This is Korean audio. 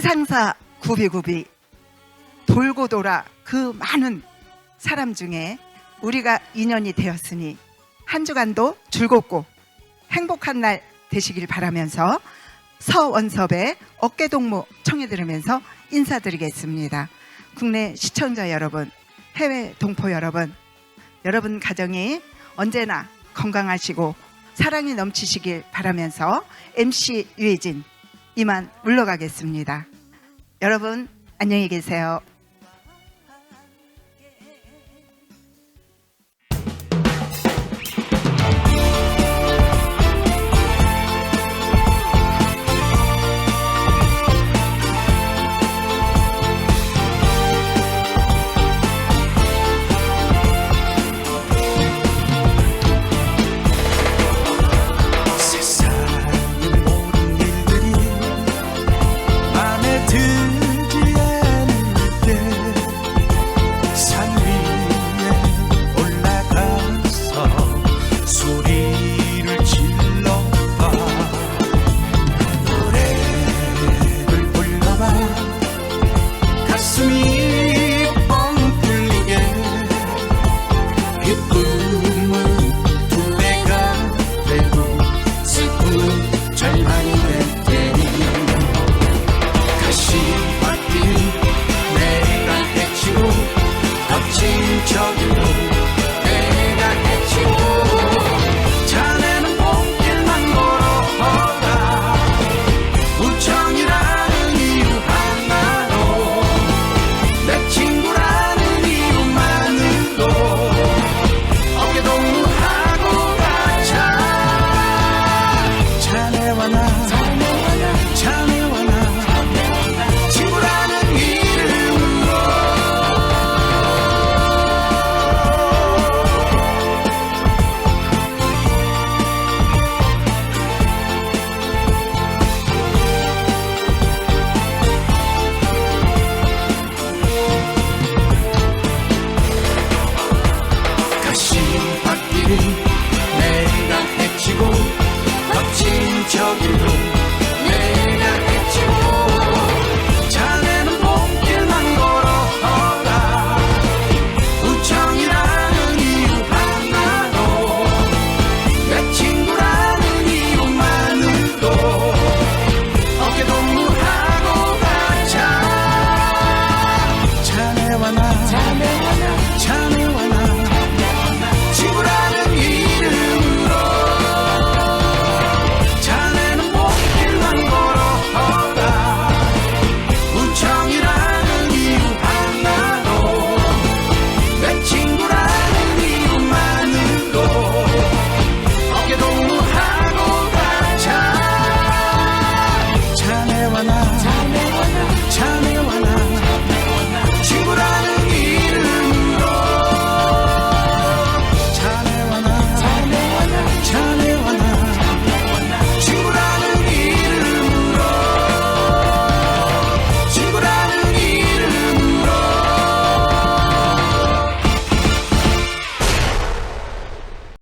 세상사 구비구비 돌고 돌아 그 많은 사람 중에 우리가 인연이 되었으니 한 주간도 즐겁고 행복한 날 되시길 바라면서 서원섭의 어깨동무 청해 들으면서 인사드리겠습니다. 국내 시청자 여러분, 해외 동포 여러분, 여러분 가정이 언제나 건강하시고 사랑이 넘치시길 바라면서 MC 유혜진 이만 물러가겠습니다. 여러분 안녕히 계세요. 가슴이 뻥 뚫리게. 기쁨은 두 배가 되고 슬픔은 절반이 될 테니. 가시밭길 내가 데치고 덮친 적이